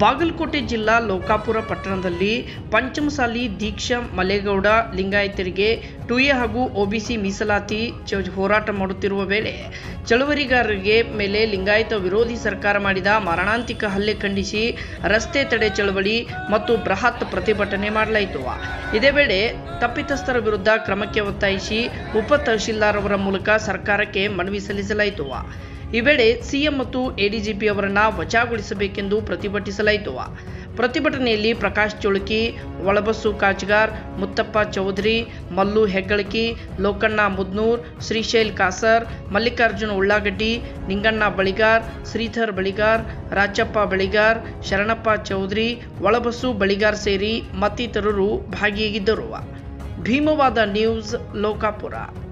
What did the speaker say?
ಬಾಗಲಕೋಟೆ ಜಿಲ್ಲಾ ಲೋಕಾಪುರ ಪಟ್ಟಣದಲ್ಲಿ ಪಂಚಮಸಾಲಿ ದೀಕ್ಷಾ ಮಲೇಗೌಡ ಲಿಂಗಾಯತರಿಗೆ ಟುಯೆ ಹಾಗೂ ಒಬಿಸಿ ಮೀಸಲಾತಿ ಹೋರಾಟ ಮಾಡುತ್ತಿರುವ ವೇಳೆ ಚಳುವರಿಗಾರರಿಗೆ ಮೇಲೆ ಲಿಂಗಾಯತ ವಿರೋಧಿ ಸರ್ಕಾರ ಮಾಡಿದ ಮಾರಣಾಂತಿಕ ಹಲ್ಲೆ ಖಂಡಿಸಿ ರಸ್ತೆ ತಡೆ ಚಳವಳಿ ಮತ್ತು ಬೃಹತ್ ಪ್ರತಿಭಟನೆ ಮಾಡಲಾಯಿತು. ಇದೇ ವೇಳೆ ತಪ್ಪಿತಸ್ಥರ ವಿರುದ್ಧ ಕ್ರಮಕ್ಕೆ ಒತ್ತಾಯಿಸಿ ಉಪ ತಹಶೀಲ್ದಾರ್ ಅವರ ಮೂಲಕ ಸರ್ಕಾರಕ್ಕೆ ಮನವಿ ಸಲ್ಲಿಸಲಾಯಿತು. ಈ ವೇಳೆ ಸಿಎಂ ಮತ್ತು ಎಡಿಜಿಪಿ ಅವರನ್ನು ವಜಾಗೊಳಿಸಬೇಕೆಂದು ಪ್ರತಿಭಟಿಸಲಾಯಿತು. ಪ್ರತಿಭಟನೆಯಲ್ಲಿ ಪ್ರಕಾಶ್ ಚೋಳಕಿ ಒಳಬಸ್ಸು ಕಾಚಗಾರ್ ಮುತ್ತಪ್ಪ ಚೌಧರಿ, ಮಲ್ಲು ಹೆಗ್ಗಳಕಿ, ಲೋಕಣ್ಣ ಮುದ್ನೂರ್, ಶ್ರೀಶೈಲ್ ಕಾಸರ್, ಮಲ್ಲಿಕಾರ್ಜುನ ಉಳ್ಳಾಗಡ್ಡಿ, ನಿಂಗಣ್ಣ ಬಳಿಗಾರ್, ಶ್ರೀಧರ್ ಬಳಿಗಾರ್, ರಾಚಪ್ಪ ಬಳಿಗಾರ್, ಶರಣಪ್ಪ ಚೌಧರಿ ಒಳಬಸ್ಸು ಬಳಿಗಾರ್ ಸೇರಿ ಮತ್ತಿತರರು ಭಾಗಿಯಾಗಿದ್ದರು. ಭೀಮವಾದ ನ್ಯೂಸ್ ಲೋಕಾಪುರ.